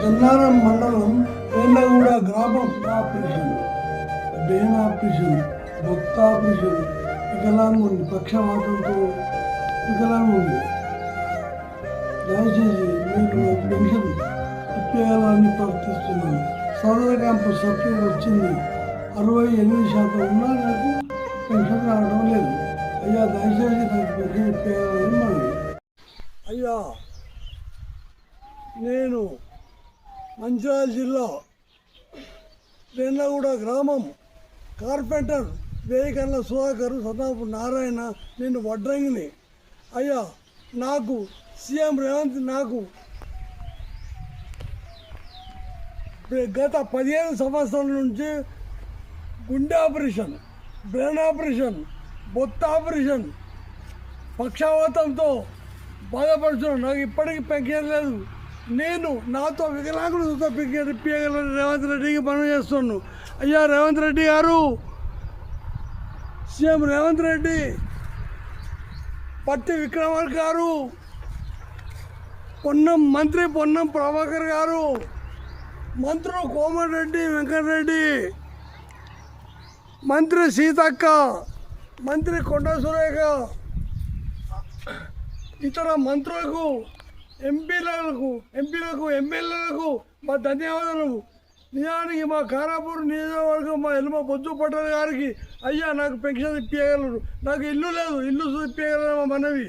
గన్నారం మండలం పేర్లగూడ గ్రామం operation brain operation భక్త ఆపరేషన్ వికలాంగుంది పక్షవాతంతో వికలాంగుంది దయచేసి మీరు పెన్షన్ ఇప్పేయాలని ప్రార్థిస్తున్నాను. సదర్ క్యాంపు సర్టిఫికేట్ వచ్చింది. అరవై ఎనిమిది శాతం ఉన్నా నాకు పెన్షన్ రావడం లేదు. అయ్యా దయచేసి నాకు పెన్షన్ ఇప్పేయాలని మనం అయ్యా నేను మంచిర్యాల జిల్లా వెన్నగూడ గ్రామం కార్పెంటర్ వేయకర్ల సుధాకర్ సదాపు నారాయణ నేను వడ్రంగిని. అయ్యా నాకు సీఎం రేవంత్ నాకు గత పదిహేను సంవత్సరాల నుంచి గుండె ఆపరేషన్ బ్రెయిన్ ఆపరేషన్ బొత్త ఆపరేషన్ పక్షవాతంతో బాధపడుతున్నాను. నాకు ఇప్పటికీ పెన్షన్ లేదు. నేను నాతో వికలాంగులతో పెన్షన్ రేవంత్ రెడ్డికి పని చేస్తున్నాను అయ్యా రేవంత్ రెడ్డి గారు సీఎం రేవంత్ రెడ్డి పట్టి విక్రమార్ గారు పొన్నం మంత్రి పొన్నం ప్రభాకర్ గారు మంత్రులు కోమటిరెడ్డి వెంకటరెడ్డి మంత్రి సీతక్క మంత్రి కొండ సురేఖ ఇతర మంత్రులకు ఎంపీలకు ఎంపీలకు ఎమ్మెల్యేలకు మా ధన్యవాదాలు. నిజానికి మా కారాపూర్ నియోజకవర్గం మా ఎల్మ బొద్దు పట్టణ గారికి అయ్యా నాకు పెన్షన్ ఇప్పించగలరు నాకు ఇల్లు లేదు ఇల్లు ఇప్పించగలరు మా మనవి?